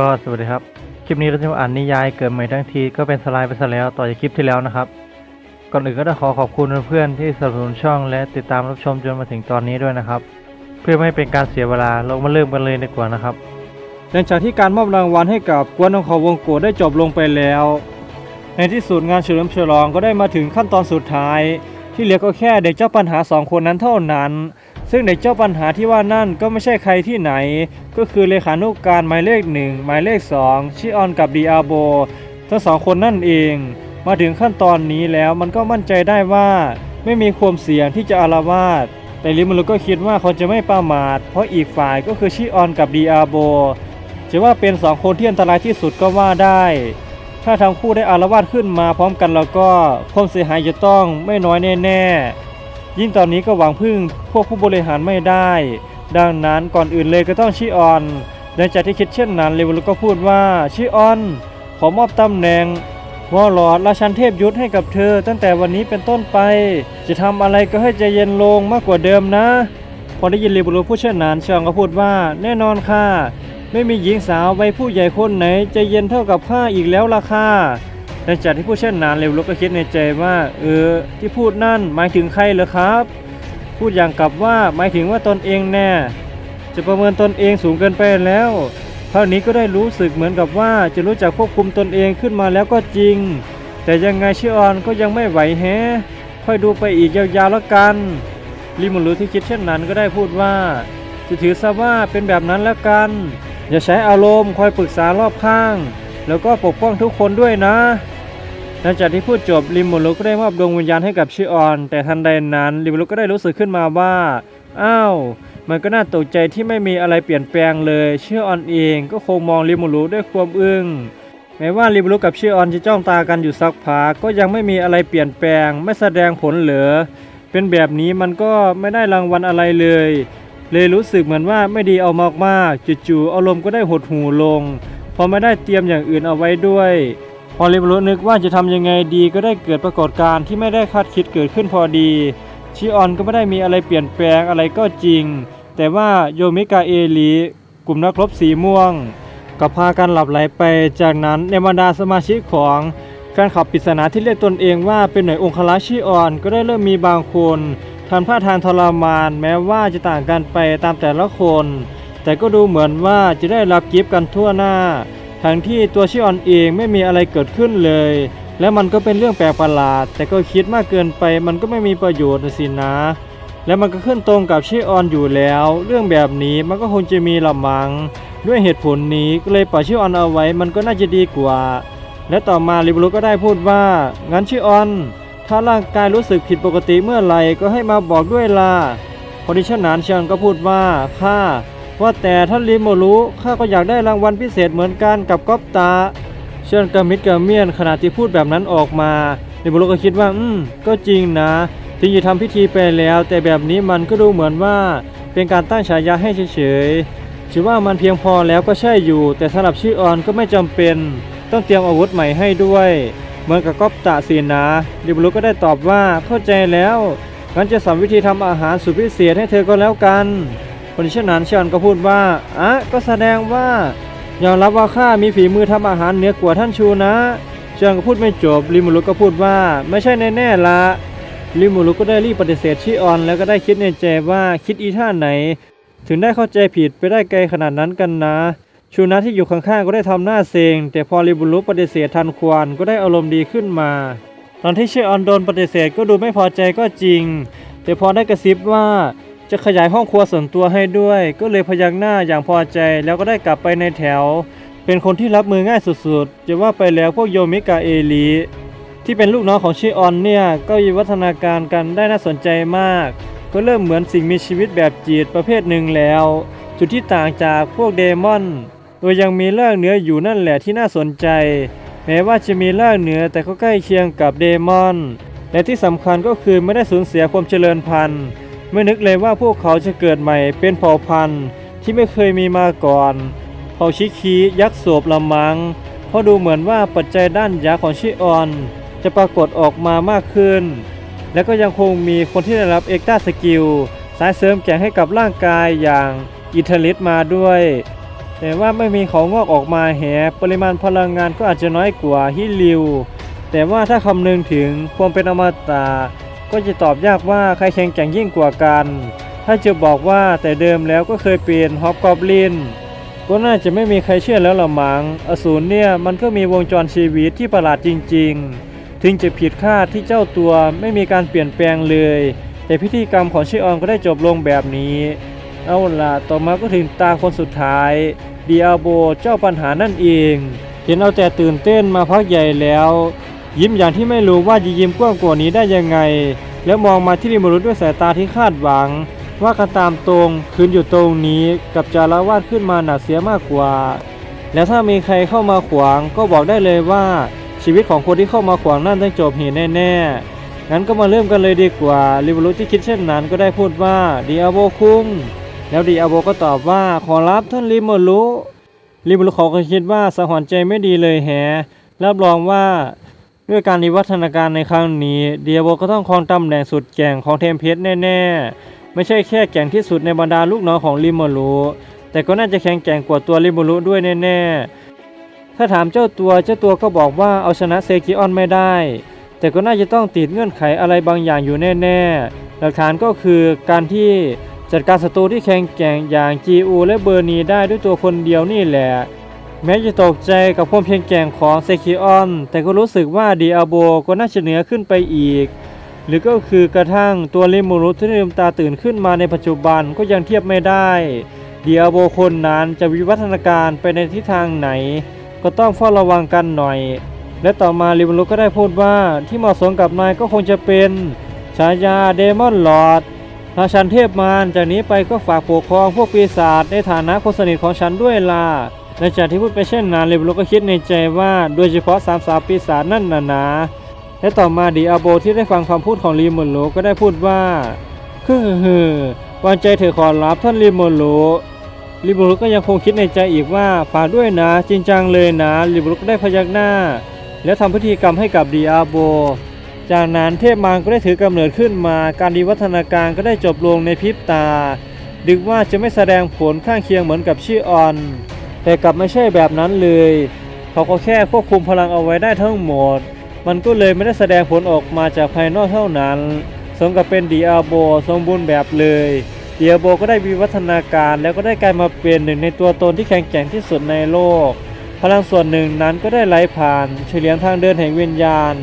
ก็สวัสดีครับ คลิปนี้เราจะมาอ่านนิยายเกิดใหม่ทั้งทีก็เป็นสไลด์ไปซะแล้วต่อจากคลิปที่แล้วนะครับ ก่อนอื่นก็ต้องขอขอบคุณเพื่อนๆที่สนับสนุนช่องและติดตามรับชมจนมาถึงตอนนี้ด้วยนะครับ เพื่อไม่ให้เป็นการเสียเวลาเรามาเริ่มกันเลยดีกว่านะครับ หลังจากที่การมอบรางวัลให้กับกวนของขาวงโกได้จบลงไปแล้ว ในที่สุดงานเฉลิมฉลองก็ได้มาถึงขั้นตอนสุดท้าย ที่เหลือก็แค่เด็กเจ้าปัญหาสองคนนั้นเท่านั้น ซึ่งเด็กเจ้าปัญหาที่ว่านั่นก็ไม่ใช่ใครที่ไหน ก็คือเลขานุการหมายเลขหนึ่งหมายเลขสองชิออนกับดีอาโบทั้งสองคนนั่นเอง มาถึงขั้นตอนนี้แล้วมันก็มั่นใจได้ว่า ไม่มีความเสี่ยงที่จะอารวาสแต่ลิมูรุก็คิดว่าเขาจะไม่ประมาท เพราะอีกฝ่ายก็คือชิออนกับดีอาโบจะว่าเป็นสองคนที่อันตรายที่สุดก็ว่าได้ ถ้าทั้งคู่ได้อารวาสขึ้นมาพร้อมกันแล้วก็ความเสียหายจะต้องไม่น้อยแน่ๆ ยิ่งตอนนี้ก็หวังพึ่งพวกผู้บริหารไม่ได้ ดังนั้นก่อนอื่นเลยก็ต้องชิออนหลังจากที่คิดเช่นนั้นเลวลุก็พูดว่าชิออน ขอมอบตำแหน่งวอลลอดราชันเทพยุทธให้กับเธอ ตั้งแต่วันนี้เป็นต้นไป จะทำอะไรก็ให้ใจเย็นลงมากกว่าเดิมนะพอได้ยินเลบุรุพูดเช่นนั้นชิงก็พูดว่า แน่นอนค่ะ ไม่มีหญิงสาวใบผู้ใหญ่คนไหนใจเย็นเท่ากับข้าอีกแล้วล่ะค่ะ หลังจากที่พูดเช่นนั้นเลวลุก็คิดในใจว่า เออ ที่พูดนั่นหมายถึงใครเหรอครับ พูดอย่างกับว่าหมายถึงว่าตนเองแน่ จะประเมินตนเองสูงเกินไปแล้วคราวนี้ก็ได้รู้สึกเหมือนกับว่าจะรู้จักควบคุมตนเองขึ้นมาแล้วก็จริง แต่ยังไงชิออนก็ยังไม่ไหวแฮะค่อยดูไปอีกยาวๆแล้วกันลิมูรุที่คิดเช่นนั้นก็ได้พูดว่าจะถือซะว่าเป็นแบบนั้นแล้วกัน อย่าใช้อารมณ์คอยปรึกษารอบข้าง แล้วก็ปกป้องทุกคนด้วยนะ หลังจากที่พูดจบลิมูรุก็ได้มอบดวงวิญญาณให้กับชิออน แต่ทันใดนั้นลิมูรุก็ได้รู้สึกขึ้นมาว่าอ้าวมันก็น่าตกใจที่ไม่มีอะไรเปลี่ยนแปลงเลยเชื่อออนเองก็คงมองลิมูรุด้วยความอึ้งแม้ว่าลิมูรุกับเชื่อออนจะจ้องตากันอยู่สักพักก็ยังไม่มีอะไรเปลี่ยนแปลง ไม่แสดงผลเหลือ เป็นแบบนี้มันก็ไม่ได้รางวัลอะไรเลย เลยรู้สึกเหมือนว่าไม่ดีเอามากๆจู่ๆอารมณ์ก็ได้หดหูลงพอไม่ได้เตรียมอย่างอื่นเอาไว้ด้วย พอลิมูรุนึกว่าจะทำยังไงดีก็ได้เกิดปรากฏการณ์ที่ไม่ได้คาดคิดเกิดขึ้นพอดีชิออนก็ไม่ได้มีอะไรเปลี่ยนแปลงอะไรก็จริง แต่ว่าโยมิกาเอลีกลุ่มนักรบสีม่วงก็พากันหลับไหลไป จากนั้นในบรรดาสมาชิกของแฟนคลับปริศนาที่เรียกตนเองว่าเป็นหน่วยองคลักษ์ชิออนก็ได้เริ่มมีบางคนทำท่าทางทรมานแม้ว่าจะต่างกันไปตามแต่ละคน แต่ก็ดูเหมือนว่าจะได้รับกิฟต์กันทั่วหน้า ทั้งที่ตัวชิออนเองไม่มีอะไรเกิดขึ้นเลย และมันก็เป็นเรื่องแปลกประหลาด แต่ก็คิดมากเกินไปมันก็ไม่มีประโยชน์สินะ และมันก็ขึ้นตรงกับชิออนอยู่แล้ว เรื่องแบบนี้มันก็คงจะมีละมัง ด้วยเหตุผลนี้ก็เลยปล่อยชิออนเอาไว้มันก็น่าจะดีกว่า และต่อมาริบรุก็ได้พูดว่างั้นชิออน ถ้าร่างกายรู้สึกผิดปกติเมื่อไหร่ก็ให้มาบอกด้วยล่ะพอดิฉันนานเชียงก็พูดว่าข้า ว่าแต่ท่านริมโมรุข้าก็อยากได้รางวัลพิเศษเหมือนกันกับก๊อปตา เชิญกระมิดกระเมียนขณะที่พูดแบบนั้นออกมาริโมรุก็คิดว่า อืม ก็จริงนะ ถึงจะทำพิธีไปแล้ว แต่แบบนี้มันก็ดูเหมือนว่า เป็นการตั้งฉายาให้เฉยๆถือว่ามันเพียงพอแล้วก็ใช่อยู่ แต่สำหรับชื่อออนก็ไม่จำเป็น ต้องเตรียมอาวุธใหม่ให้ด้วย เหมือนกับก๊อปตะสีนะริบรุก็ได้ตอบว่าเข้าใจแล้วงั้นจะสอนวิธีทำอาหารสุดพิเศษให้เธอก็แล้วกัน คนเช่นนั้นเชอนก็พูดว่าอะก็แสดงว่ายอมรับว่าข้ามีฝีมือทำอาหารเหนือกว่าท่านชูนะเชอนก็พูดไม่จบริมูรุก็พูดว่า ไม่ใช่แน่ๆละริมูรุก็ได้รีบปฏิเสธชิออน แล้วก็ได้คิดในใจว่าคิดอีท่าไหน ถึงได้เข้าใจผิดไปได้ไกลขนาดนั้นกันนะชูนะที่อยู่ข้างๆก็ได้ทำหน้าเซงแต่พอริบุรุปฏิเสธทันควนก็ได้อารมณ์ดีขึ้นมา ตอนที่เชอออนโดนปฏิเสธก็ดูไม่พอใจก็จริง แต่พอได้กระซิบว่า จะขยายห้องครัวส่วนตัวให้ด้วย ก็เลยพยักหน้าอย่างพอใจแล้วก็ได้กลับไปในแถว เป็นคนที่รับมือง่ายสุดๆ จะว่าไปแล้วพวกโยมิกาเอลีที่เป็นลูกน้องของชิออนเนี่ยก็วิวัฒนาการกันได้น่าสนใจมาก ก็เริ่มเหมือนสิ่งมีชีวิตแบบจีดประเภทหนึ่งแล้ว จุดที่ต่างจากพวกเดมอนโดยยังมีเรื่องเนื้ออยู่นั่นแหละที่น่าสนใจ แม้ว่าจะมีเรื่องเนื้อแต่ก็ใกล้เคียงกับเดมอนและที่สำคัญก็คือไม่ได้สูญเสียความเจริญพันธุ์ ไม่นึกเลยว่าพวกเขาจะเกิดใหม่เป็นเผ่าพันธุ์ที่ไม่เคยมีมาก่อน เผ่าชิคียักษ์โศบละมัง เพราะดูเหมือนว่าปัจจัยด้านยาของชิออน จะปรากฏออกมามากขึ้น และก็ยังคงมีคนที่ได้รับเอ็กตาสกิลสายเสริมแก่งให้กับร่างกายอย่างอิทาลิสมาด้วย แต่ว่าไม่มีเขางอกออกมาแหปริมาณพลังงานก็อาจจะน้อยกว่าฮิลิว แต่ว่าถ้าคำนึงถึงความเป็นอมตะ ก็จะตอบยากว่าใครแข็งแกร่งยิ่งกว่ากัน ถ้าจะบอกว่าแต่เดิมแล้วก็เคยเป็นฮอบกอบลิน ก็น่าจะไม่มีใครเชื่อแล้วละมัง้งอสูรเนี่ยมันก็มีวงจรชีวิตที่ประหลาดจริง ๆ ถึงจะผิดคาดที่เจ้าตัวไม่มีการเปลี่ยนแปลงเลย แต่พิธีกรรมของชิออนก็ได้จบลงแบบนี้ เอาล่ะต่อมาก็ถึงตาคนสุดท้ายดิอาโบเจ้าปัญหานั่นเอง เห็นเอาแต่ตื่นเต้นมาพักใหญ่แล้ว ยิ้มอย่างที่ไม่รู้ว่าจะยิ้มกว้างกว่านี้ได้ยังไง แล้วมองมาที่ริมรุษด้วยสายตาที่คาดหวัง ว่ากันตามตรงคืนอยู่ตรงนี้กับจารวาดขึ้นมาหนักเสียมากกว่า แล้วถ้ามีใครเข้ามาขวางก็บอกได้เลยว่า ชีวิตของคนที่เข้ามาขวางนั่นต้องจบเหีแน่ๆงั้นก็มาเริ่มกันเลยดีกว่าริบรุที่คิดเช่นนั้นก็ได้พูดว่าดีอาโบคุ้งแล้วดีอาโบก็ตอบว่าขอรับท่านริมรุริมรุเขาก็คิดว่าสะหอนใจไม่ดีเลยแฮะรับรองว่า ด้วยการวิวัฒนาการในครั้งนี้ เดียโบก็ต้องครองตำแหน่งสุดแก่งของเทมเพสแน่ๆ ไม่ใช่แค่แก่งที่สุดในบรรดาลูกน้องของริมรุแต่ก็น่าจะแข็งแกร่งกว่าตัวริมรุด้วยแน่ๆ ถ้าถามเจ้าตัวเจ้าตัวก็บอกว่าเอาชนะเซกิออนไม่ได้ แต่ก็น่าจะต้องติดเงื่อนไขอะไรบางอย่างอยู่แน่ๆ หลักฐานก็คือการที่จัดการศัตรูที่แข็งแกร่งอย่างจีอูและเบอร์นีได้ด้วยตัวคนเดียวนี่แหละ แม้จะตกใจกับความเพียงแกร่งของเซคิออน แต่ก็รู้สึกว่าดีอาโบก็น่าจะเหนือขึ้นไปอีก หรือก็คือกระทั่งตัวลิมูรุที่ลืมตาตื่นขึ้นมาในปัจจุบันก็ยังเทียบไม่ได้ดีอาโบคนนั้นจะวิวัฒนาการไปในทิศทางไหน ก็ต้องเฝ้าระวังกันหน่อย และต่อมาลิมูรุก็ได้พูดว่าที่เหมาะสมกับนายก็คงจะเป็นฉายาเดมอนลอดราชันเทพมารจากนี้ไปก็ฝากปกครองพวกปีศาจในฐานะคนสนิทของฉันด้วยล่ะ และจากที่พูดไปเช่นนั้นเลเบโลก็คิดในใจว่าโดยเฉพาะสามสาวปีศาจนั่นน่ะนะและต่อมาดีอาโบที่ได้ฟังคำพูดของลีมอนโลก็ได้พูดว่าคือฮือวางใจเถอะขอรับท่านลีมอนโลลีมอนโลก็ยังคงคิดในใจอีกว่าฝากด้วยนะ จริงจังเลยนะลีมอนโลก็ได้พยักหน้า แล้วทำพิธีกรรมให้กับดีอาโบจากนั้นเทพมารก็ได้ถือกำเนิดขึ้นมา การดีวัฒนาการก็ได้จบลงในพริบตา ดึกว่าจะไม่แสดงผลข้างเคียงเหมือนกับชื่อออน แต่กลับไม่ใช่แบบนั้นเลยเขาก็แค่ควบคุมพลังเอาไว้ได้ทั้งหมด มันก็เลยไม่ได้แสดงผลออกมาจากภายนอกเท่านั้น สมกับเป็นดีอาโบสมบูรณ์แบบเลยดีอาโบก็ได้วิวัฒนาการแล้วก็ได้กลายมาเป็นหนึ่งในตัวตนที่แข็งแกร่งที่สุดในโลก พลังส่วนหนึ่งนั้นก็ได้ไหลผ่านเฉลียงทางเดินแห่งวิญญาณ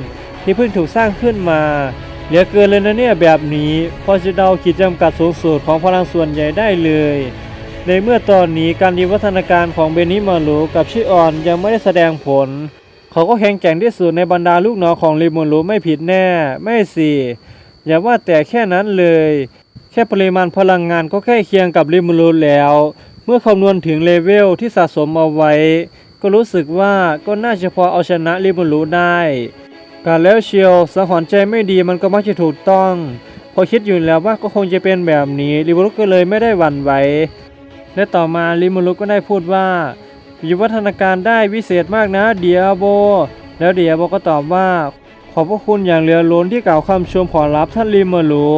ที่เพิ่งถูกสร้างขึ้นมา เหลือเกินเลยนะเนี่ยแบบนี้พอจะเดาขีดจำกัดสูงสุดของพลังส่วนใหญ่ได้เลย ในเมื่อตอนนี้การวิวัฒนาการของเบนิมารุกับชิออนยังไม่ได้แสดงผล เขาก็แข็งแกร่งที่สุดในบรรดาลูกน้องของริมูรุไม่ผิดแน่ ไม่สิ อย่าว่าแต่แค่นั้นเลย แค่ปริมาณพลังงานก็ใกล้เคียงกับริมูรุแล้ว เมื่อคำนวณถึงเลเวลที่สะสมเอาไว้ ก็รู้สึกว่าก็น่าจะพอเอาชนะริมูรุได้การแล้วเชียวสังหรณ์ใจไม่ดีมันก็มักจะถูกต้อง พอคิดอยู่แล้วว่าก็คงจะเป็นแบบนี้ริมูรุก็เลยไม่ได้หวั่นไหว และต่อมาลิมูรุก็ได้พูดว่าวิวัฒนาการได้วิเศษมากนะเดียโบ แล้วเดียโบก็ตอบว่า ขอบพระคุณอย่างเหลือล้นที่กล่าวคำชมขอรับท่านลิมูรุ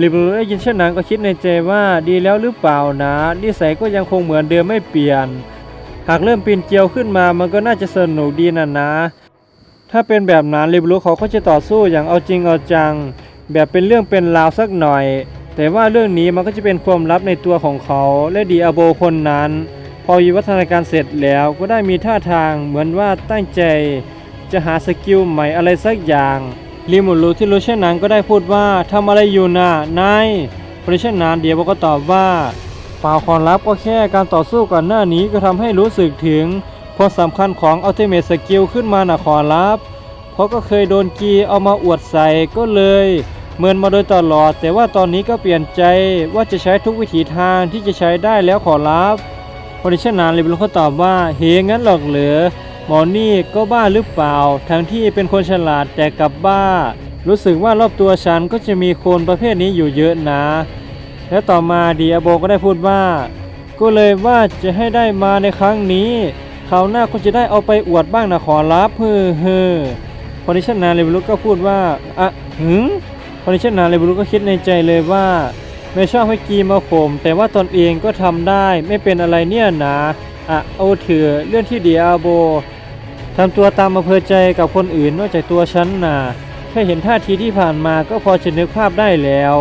ลิมูรุได้ยินเช่นนั้นก็คิดในใจว่าดีแล้วหรือเปล่านะนิสัยก็ยังคงเหมือนเดิมไม่เปลี่ยน หากเริ่มปีนเกลียวขึ้นมามันก็น่าจะสนุกดีนะนะ ถ้าเป็นแบบนั้นลิมูรุเขาก็จะต่อสู้อย่างเอาจริงเอาจัง แบบเป็นเรื่องเป็นราวสักหน่อย แต่ว่าเรื่องนี้มันก็จะเป็นความลับในตัวของเขาและดีอาโบคนนั้น พอวิวัฒนาการเสร็จแล้วก็ได้มีท่าทางเหมือนว่าตั้งใจ จะหาสกิลใหม่อะไรสักอย่างลิมุรุที่รู้เช่นนั้นก็ได้พูดว่าทำอะไรอยู่นะนายเพราะเช่นนั้นเดียโบก็ตอบว่าเปล่าความลับก็แค่การต่อสู้ก่อนหน้านี้ก็ทำให้รู้สึกถึงความสำคัญของอัลติเม e สกิลขึ้นมาน่ะขอรับ เพราะก็เคยโดนกีเอามาอวดใส่ก็เลย เมินมาโดยตลอด แต่ว่าตอนนี้ก็เปลี่ยนใจว่าจะใช้ทุกวิถีทางที่จะใช้ได้แล้วขอรับพอดิชนานเลยเป็นเขาตอบว่าเฮงั้นหรอกเหลือหมอนี่ก็บ้าหรือเปล่า ทั้งที่เป็นคนฉลาดแต่กลับบ้า รู้สึกว่ารอบตัวฉันก็จะมีคนประเภทนี้อยู่เยอะนะ และต่อมาดีอาโบก็ได้พูดว่า ก็เลยว่าจะให้ได้มาในครั้งนี้คราวหน้าก็จะได้เอาไปอวดบ้างนะขอรับเฮ้อเฮ้อพอดิชนานเลยเป็นก็พูดว่าอะหึง อในเช่นนั้นเลยบรูก็คิดในใจเลยว่า ไม่ชอบให้กีมาข่มแต่ว่าตนเองก็ทำได้ไม่เป็นอะไรเนี่ยนะอะเอาเถือะเรื่องที่เดียโบทำตัวตามอำเภอใจกับคนอื่นนอกจากตัวฉันนะแค่เห็นท่าทีที่ผ่านมาก็พอจะนึกภาพได้แล้ว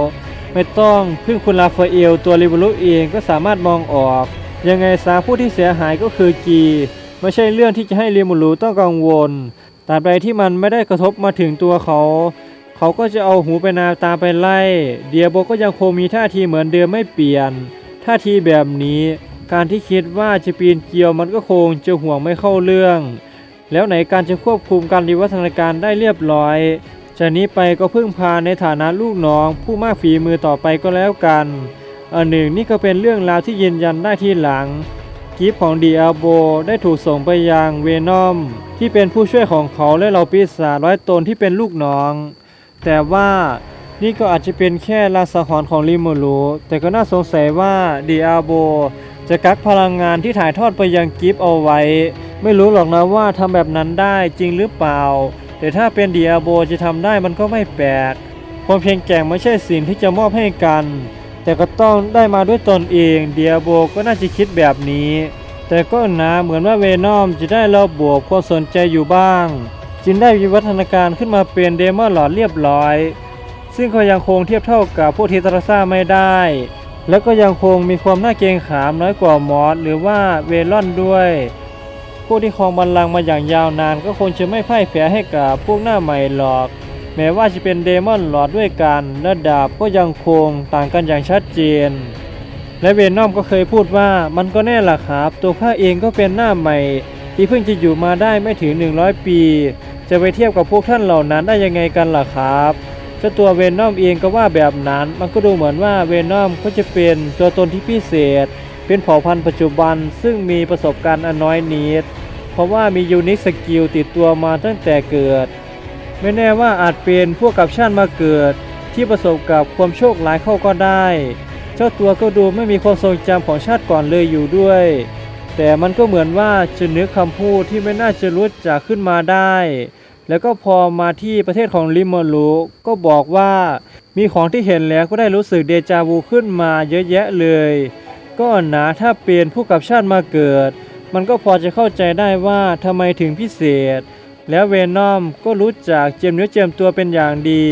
ไม่ต้องพึ่งคุณลาฟาเอลตัวริบลุเองก็สามารถมองออก ยังไงซาผู้ที่เสียหายก็คือกีไม่ใช่เรื่องที่จะให้ริมูรูต้องกังวลตราบใดที่มันไม่ได้กระทบมาถึงตัวเขา เขาก็จะเอาหูไปนาตาไปไล่ เดียโบก็ยังคงมีท่าทีเหมือนเดิมไม่เปลี่ยน ท่าทีแบบนี้ การที่คิดว่าจะปีนเกลียวมันก็คงจะห่วงไม่เข้าเรื่อง แล้วไหนการจะควบคุมการวิวัฒนาการได้เรียบร้อยจากนี้ไปก็พึ่งพาในฐานะลูกน้อง ผู้มากฝีมือต่อไปก็แล้วกันอันหนึ่งนี่ก็เป็นเรื่องราวที่ยืนยันได้ที่หลังกิฟของดีอาโบได้ถูกส่งไปยังเวนอม ที่เป็นผู้ช่วยของเขาและเหล่าปีศาจร้อยตนที่เป็นลูกน้อง แต่ว่านี่ก็อาจจะเป็นแค่ลาสหรณ์ของลิมูรูแต่ก็น่าสงสัยว่าดีอาโบจะกักพลังงานที่ถ่ายทอดไปยังกิฟเอาไว้ ไม่รู้หรอกนะว่าทำแบบนั้นได้จริงหรือเปล่า แต่ถ้าเป็นดีอาโบจะทำได้มันก็ไม่แปลกความเพียงแกร่งไม่ใช่สิ่งที่จะมอบให้กัน แต่ก็ต้องได้มาด้วยตนเองเดียโบก็น่าจะคิดแบบนี้ แต่ก็นะเหมือนว่าเวนอมจะได้ระบวกความสนใจอยู่บ้าง จึงได้วิวัฒนาการขึ้นมาเป็นเดมอนหลอดเรียบร้อย ซึ่งก็ยังคงเทียบเท่ากับพวกเทตราซ่าไม่ได้ แล้วก็ยังคงมีความน่าเกรงขามน้อยกว่ามอสหรือว่าเวลอนด้วยพวกที่ครองบัลลังก์มาอย่างยาวนานก็คงจะไม่พ่ายแพ้ให้กับพวกหน้าใหม่หรอก แม้ว่าจะเป็นเดมอนหลอดด้วยกันระดับก็ยังคงต่างกันอย่างชัดเจน และเวนอมก็เคยพูดว่ามันก็แน่ล่ะครับ ตัวข้าเองก็เป็นหน้าใหม่ ที่เพิ่งจะอยู่มาได้ไม่ถึง 100 ปี จะไปเทียบกับพวกท่านเหล่านั้นได้ยังไงกันล่ะครับเจ้าตัวเวนนอมเองก็ว่าแบบนั้น มันก็ดูเหมือนว่าเวนอมก็จะเป็นตัวตนที่พิเศษ เป็นเผ่าพันธุ์ปัจจุบันซึ่งมีประสบการณ์อันน้อยนิด เพราะว่ามียูนิคสกิลติดตัวมาตั้งแต่เกิด ไม่แน่ว่าอาจเป็นพวกกับชาติมาเกิด ที่ประสบกับความโชคร้ายเข้าก็ได้ เจ้าตัวก็ดูไม่มีความทรงจำของชาติก่อนเลยอยู่ด้วย แต่มันก็เหมือนว่าจะนึกคำพูดที่ไม่น่าจะรู้จักขึ้นมาได้ แล้วก็พอมาที่ประเทศของลิมอรุก็บอกว่ามีของที่เห็นแล้วก็ได้รู้สึกเดจาวูขึ้นมาเยอะแยะเลย ก็นะถ้าเป็นผู้กับชาติมาเกิด มันก็พอจะเข้าใจได้ว่าทำไมถึงพิเศษ แล้วเวนอมก็รู้จักเจียมเนื้อเจียมตัวเป็นอย่างดี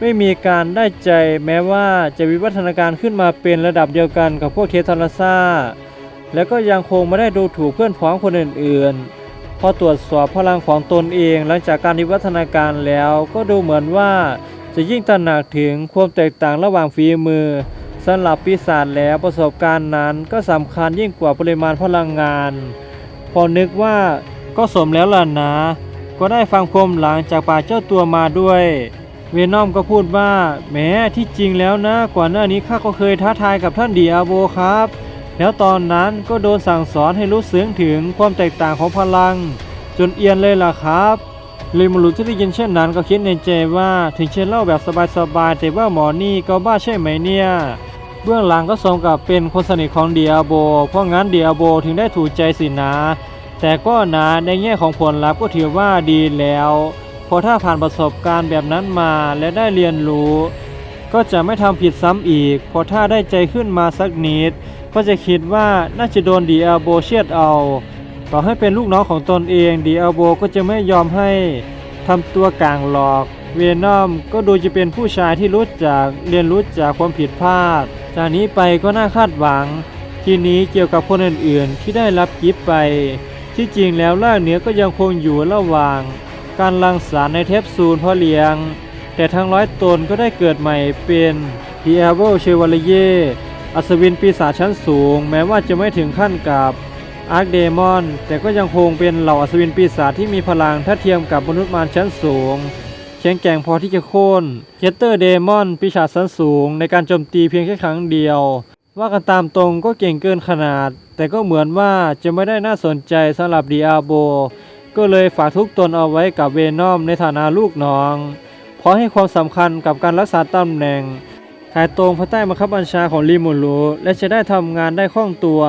ไม่มีการได้ใจแม้ว่าจะวิวัฒนาการขึ้นมาเป็นระดับเดียวกันกับพวกเททาราซาแล้วก็ยังคงไม่ได้ดูถูกเพื่อนพ้องคนอื่นๆ พอตรวจสอบพลังของตนเอง หลังจากการวิวัฒนาการแล้วก็ดูเหมือนว่าจะยิ่งตระหนักถึงความแตกต่างระหว่างฝีมือสำหรับปีศาจแล้วประสบการณ์นั้นก็สำคัญยิ่งกว่าปริมาณพลังงาน พอนึกว่าก็สมแล้วล่ะนะ ก็ได้ฟังคมหลังจากป่าเจ้าตัวมาด้วย เวนอมก็พูดว่าแหม้ที่จริงแล้วนะก่อนหน้านี้ข้าก็เคยท้าทายกับท่านดีอาโบครับ แล้วตอนนั้นก็โดนสั่งสอนให้รู้ซึ้งถึงความแตกต่างของพลัง จนเอียนเลยล่ะครับเลมรุที่ได้ยินเช่นนั้นก็คิดในใจว่าถึงเช่นเล่าแบบสบายๆแต่ว่าหมอนี่ก็บ้าใช่ไหมเนี่ย เบื้องหลังก็สมกับเป็นคนสนิทของเดียโบ เพราะงั้นเดียโบถึงได้ถูกใจสินะ แต่ก็นะในแง่ของผลลัพธ์ก็ถือว่าดีแล้วเพราะถ้าผ่านประสบการณ์แบบนั้นมาและได้เรียนรู้ ก็จะไม่ทำผิดซ้ำอีกเพราะถ้าได้ใจขึ้นมาสักนิด ก็จะคิดว่าน่าจะโดนดีอาโบเชียดเอา ต่อให้เป็นลูกน้องของตนเองดีอาโบก็จะไม่ยอมให้ทำตัวกลางหลอก เวนอมก็ดูจะเป็นผู้ชายที่รู้จักเรียนรู้จากความผิดพลาด จากนี้ไปก็น่าคาดหวัง ทีนี้เกี่ยวกับคนอื่นๆ ที่ได้รับกิฟต์ไป ที่จริงแล้วล่างเหนือก็ยังคงอยู่ระหว่าง การรังสรรค์ในเทปซูลพ่อเลี้ยง แต่ทั้งร้อยตนก็ได้เกิดใหม่เป็นดีอาโบเชวาลเย อัศวินปีศาจชั้นสูง แม้ว่าจะไม่ถึงขั้นกับอาร์คเดมอน แต่ก็ยังคงเป็นเหล่าอัศวินปีศาจที่มีพลังทัดเทียมกับมนุษย์มารชั้นสูงแข็งแกร่งพอที่จะโค่นเกเตอร์เดมอนปีศาจชั้นสูง ในการโจมตีเพียงแค่ครั้งเดียว ว่ากันตามตรงก็เก่งเกินขนาด แต่ก็เหมือนว่าจะไม่ได้น่าสนใจสำหรับดีอาโบก็เลยฝากทุกตนเอาไว้กับเวนอมในฐานะลูกน้อง เพราะให้ความสำคัญกับการรักษาตำแหน่ง ขายตรงภายใต้บังคับบัญชาของลิมูรุและจะได้ทำงานได้คล่องตัว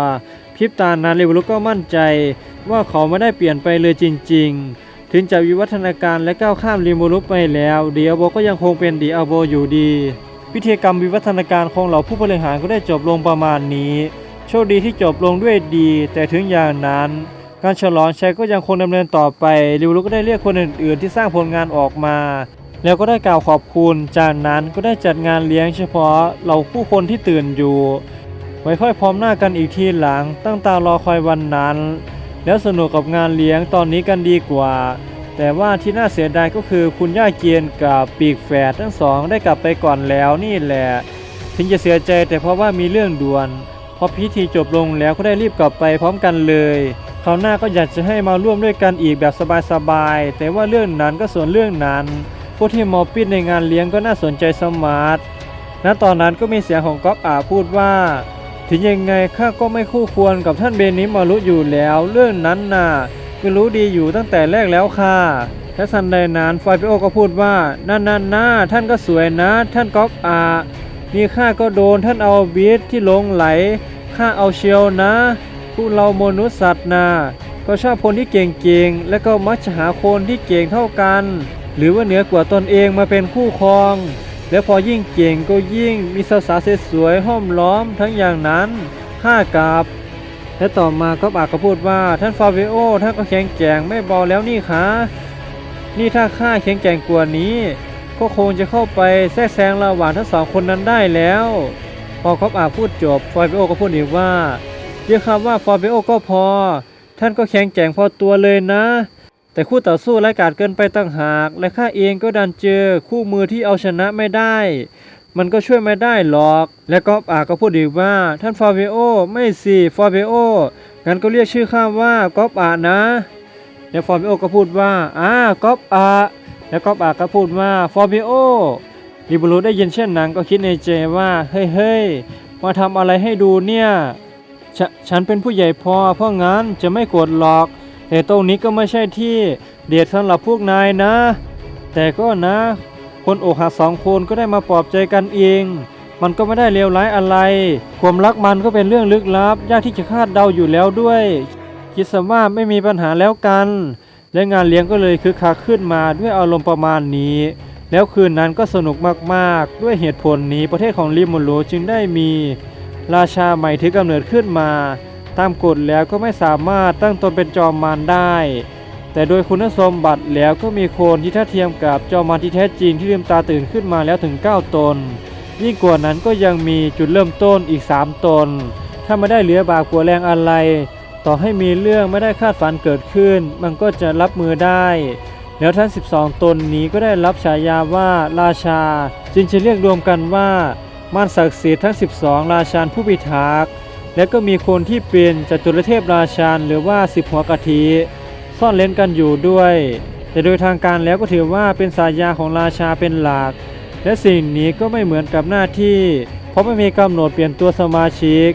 พริบตานั้นลิมูรุก็มั่นใจ ว่าเขาไม่ได้เปลี่ยนไปเลยจริง ๆ ถึงจะวิวัฒนาการและก้าวข้ามลิมูรุไปแล้วเดีอาโบก็ยังคงเป็นดีอาโบอยู่ดี พิธีกรรมวิวัฒนาการของเหล่าผู้บริหารก็ได้จบลงประมาณนี้ โชคดีที่จบลงด้วยดี แต่ถึงอย่างนั้นการฉลองชัยก็ยังคงดำเนินต่อไปริวรุก็ได้เรียกคนอื่น ๆ ที่สร้างผลงานออกมา แล้วก็ได้กล่าวขอบคุณ จากนั้นก็ได้จัดงานเลี้ยงเฉพาะเหล่าผู้คนที่ตื่นอยู่ ไว้ค่อยพร้อมหน้ากันอีกทีหลัง ตั้งตารอคอยวันนั้น แล้วสนุกกับงานเลี้ยงตอนนี้กันดีกว่า แต่ว่าที่น่าเสียดายก็คือคุณย่าเกียนกับปีกแฝดทั้งสองได้กลับไปก่อนแล้วนี่แหละ ถึงจะเสียใจแต่เพราะว่ามีเรื่องด่วน พอพิธีจบลงแล้วก็ได้รีบกลับไปพร้อมกันเลยคราวหน้าก็อยากจะให้มาร่วมด้วยกันอีกแบบสบายๆแต่ว่าเรื่องนั้นก็ส่วนเรื่องนั้น พวกที่มอปิดในงานเลี้ยงก็น่าสนใจสมาร์ทณตอนนั้นก็มีเสียงของก๊อฟอาพูดว่า ถึงยังไงข้าก็ไม่คู่ควรกับท่านเบนิมารุอยู่แล้ว เรื่องนั้นน่ะก็รู้ดีอยู่ตั้งแต่แรกแล้วค่ะและทันใดนั้นฟาบิโอก็พูดว่านั่นนั่นนะท่านก็สวยนะ ท่านก๊อฟอานี่ข้าก็โดนท่านเอาบีทที่หลงไหลข้าเอาเชียวนะพวกเรามนุษย์สัตว์นะก็ชอบคนที่เก่งๆและก็มักจะหาคนที่เก่งเท่ากัน หรือว่าเหนือกว่าตนเองมาเป็นคู่ครอง แล้วพอยิ่งเก่งก็ยิ่งมีสาวๆสวยห้อมล้อมทั้งอย่างนั้นห้ากับและต่อมาก็ปากก็พูดว่าท่านฟาเวโอท่านก็แข็งแกร่งไม่เบาแล้วนี่คะนี่ถ้าข้าแข็งแกร่งกว่านี้ ก็คงจะเข้าไปแทรกแซงระหว่างทั้งสองคนนั้นได้แล้ว พอคอบอาพูดจบฟาเวโอก็พูดอีกว่าเรียกคำว่าฟาเวโอก็พอ ท่านก็แข็งแกร่งพอตัวเลยนะ แต่คู่ต่อสู้ร้ายกาจเกินไปตั้งหาก และข้าเองก็ดันเจอคู่มือที่เอาชนะไม่ได้ มันก็ช่วยไม่ได้หรอก และก็อาก็พูดอีกว่าท่านฟาเวโอไม่สิฟาเวโองั้นก็เรียกชื่อข้าว่าก๊อปอานะแล้วฟาเวโอก็พูดว่าอ่าก๊อปอาแล้วก๊อปอาก็พูดว่าฟาเวโอลิบูรุได้ยินเช่นนั้นก็คิดในใจว่าเฮ้ยเฮ้ยมาทำอะไรให้ดูเนี่ยฉฉันเป็นผู้ใหญ่พอเพราะงั้นจะไม่โกรธหรอก แต่ตรงนี้ก็ไม่ใช่ที่เดียดสำหรับพวกนายนะ แต่ก็นะ คนอกหักสองคนก็ได้มาปลอบใจกันเอง มันก็ไม่ได้เลวร้ายอะไร ความรักมันก็เป็นเรื่องลึกลับ ยากที่จะคาดเดาอยู่แล้วด้วย คิดซะว่าไม่มีปัญหาแล้วกัน และงานเลี้ยงก็เลยคึกคักขึ้นมาด้วยอารมณ์ประมาณนี้ แล้วคืนนั้นก็สนุกมากๆ ด้วยเหตุผลนี้ประเทศของริมูรุจึงได้มี ราชาใหม่ถือกำเนิดขึ้นมา ตามกฎแล้วก็ไม่สามารถตั้งตนเป็นจอมมารได้ แต่โดยคุณสมบัติแล้วก็มีคนที่ทัดเทียมกับจอมมารที่แท้จริงที่ลืมตาตื่นขึ้นมาแล้วถึง 9 ตน ยิ่งกว่านั้นก็ยังมีจุดเริ่มต้นอีก 3 ตน ถ้าไม่ได้เหลือบากกว่าแรงอะไร ต่อให้มีเรื่องไม่ได้คาดฝันเกิดขึ้น มันก็จะรับมือได้แล้วทั้ง 12 ตนนี้ก็ได้รับฉายาว่าราชา จึงจะเรียกรวมกันว่ามารศักดิ์สิทธิ์ทั้ง 12 ราชาผู้พิทักษ์ และก็มีคนที่เป็นจตุรเทพราชาหรือว่าสิบหัวกะทิซ่อนเล่นกันอยู่ด้วย แต่โดยทางการแล้วก็ถือว่าเป็นสายาของราชาเป็นหลัก และสิ่งนี้ก็ไม่เหมือนกับหน้าที่ เพราะไม่มีกำหนดเปลี่ยนตัวสมาชิก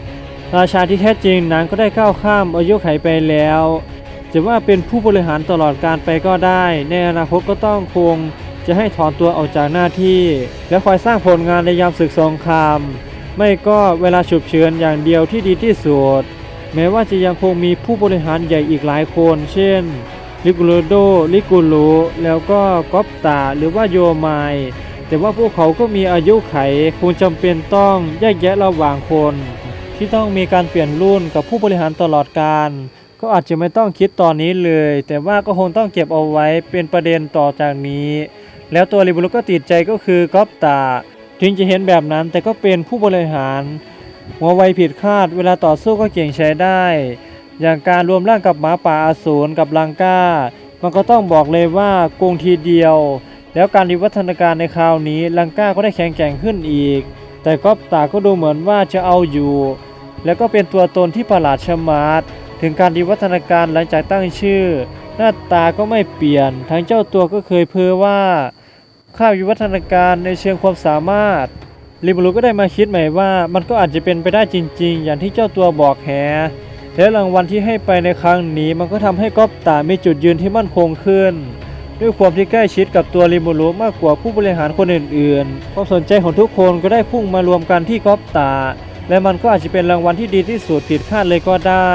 ราชาที่แท้จริงนั้นก็ได้ก้าวข้ามอายุไขไปแล้ว จะว่าเป็นผู้บริหารตลอดการไปก็ได้ ในอนาคตก็ต้องคงจะให้ถอนตัวออกจากหน้าที่ และคอยสร้างผลงานในยามศึกสงคราม ไม่ก็เวลาฉุกเฉินอย่างเดียวที่ดีที่สุด แม้ว่าจะยังคงมีผู้บริหารใหญ่อีกหลายคน เช่น ลิกูโรโด ลิกูโรแล้วก็ก๊อปตาหรือว่าโยมาย แต่ว่าพวกเขาก็มีอายุไขคงจำเป็นต้องแยกแยะระหว่างคน ที่ต้องมีการเปลี่ยนรุ่นกับผู้บริหารตลอดการก็อาจจะไม่ต้องคิดตอนนี้เลย แต่ว่าก็คงต้องเก็บเอาไว้เป็นประเด็นต่อจากนี้ แล้วตัวริบุรุก็ติดใจก็คือก๊อปตา ถึงจะเห็นแบบนั้นแต่ก็เป็นผู้บริหาร หัวไวผิดคาด เวลาต่อสู้ก็เก่งใช้ได้ อย่างการรวมร่างกับหมาป่าอสูรกับลังกามันก็ต้องบอกเลยว่าโกงทีเดียว แล้วการวิวัฒนาการในคราวนี้ลังกาก็ได้แข็งแกร่งขึ้นอีก แต่ก๊อปตาก็ดูเหมือนว่าจะเอาอยู่ แล้วก็เป็นตัวตนที่ประหลาดชะมัดถึงการวิวัฒนาการหลังจากตั้งชื่อ หน้าตาก็ไม่เปลี่ยนทั้งเจ้าตัวก็เคยเพ้อว่า ค่าวิวัฒนาการในเชิงความสามารถลิบรูก็ได้มาคิดใหม่ว่ามันก็อาจจะเป็นไปได้จริง ๆ อย่างที่เจ้าตัวบอกแฮและรางวัลที่ให้ไปในครั้งนี้มันก็ทำให้ก๊อปตามีจุดยืนที่มั่นคงขึ้น ด้วยความที่ใกล้ชิดกับตัวริมูรุมากกว่าผู้บริหารคนอื่นๆความสนใจของทุกคนก็ได้พุ่งมารวมกันที่ก๊อปตา และมันก็อาจจะเป็นรางวัลที่ดีที่สุดผิดคาดเลยก็ได้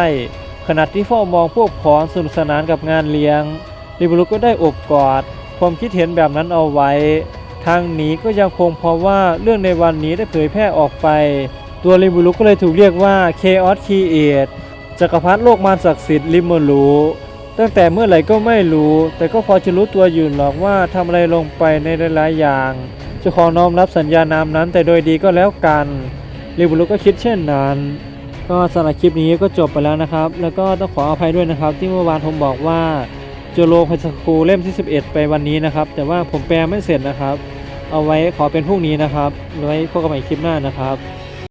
ขณะที่เฝ้ามองพวกพ้องสนุกสนานกับงานเลี้ยงริมูรุก็ได้อบกอด ความคิดเห็นแบบนั้นเอาไว้ ทางนี้ก็ยังคงเพราะว่าเรื่องในวันนี้ได้เผยแพร่ออกไป ตัวริมูรุก็เลยถูกเรียกว่า Chaos Create จักรพรรดิโลกมารศักดิ์สิทธิ์ริมูรุตั้งแต่เมื่อไหร่ก็ไม่รู้ แต่ก็พอจะรู้ตัวอยู่หรอกว่าทำอะไรลงไปในหลายๆอย่างจะขอน้อมรับสัญญานามนั้นแต่โดยดีก็แล้วกันริมูรุก็คิดเช่นนั้น ก็สำหรับคลิปนี้ก็จบไปแล้วนะครับ แล้วก็ต้องขออภัยด้วยนะครับ ที่เมื่อวานผมบอกว่า จะลงไฮสคูลเล่มที่ 11 ไปวันนี้นะครับ แต่ว่าผมแปลไม่เสร็จนะครับ เอาไว้ขอเป็นพรุ่งนี้นะครับไว้พบกันใหม่คลิปหน้านะครับ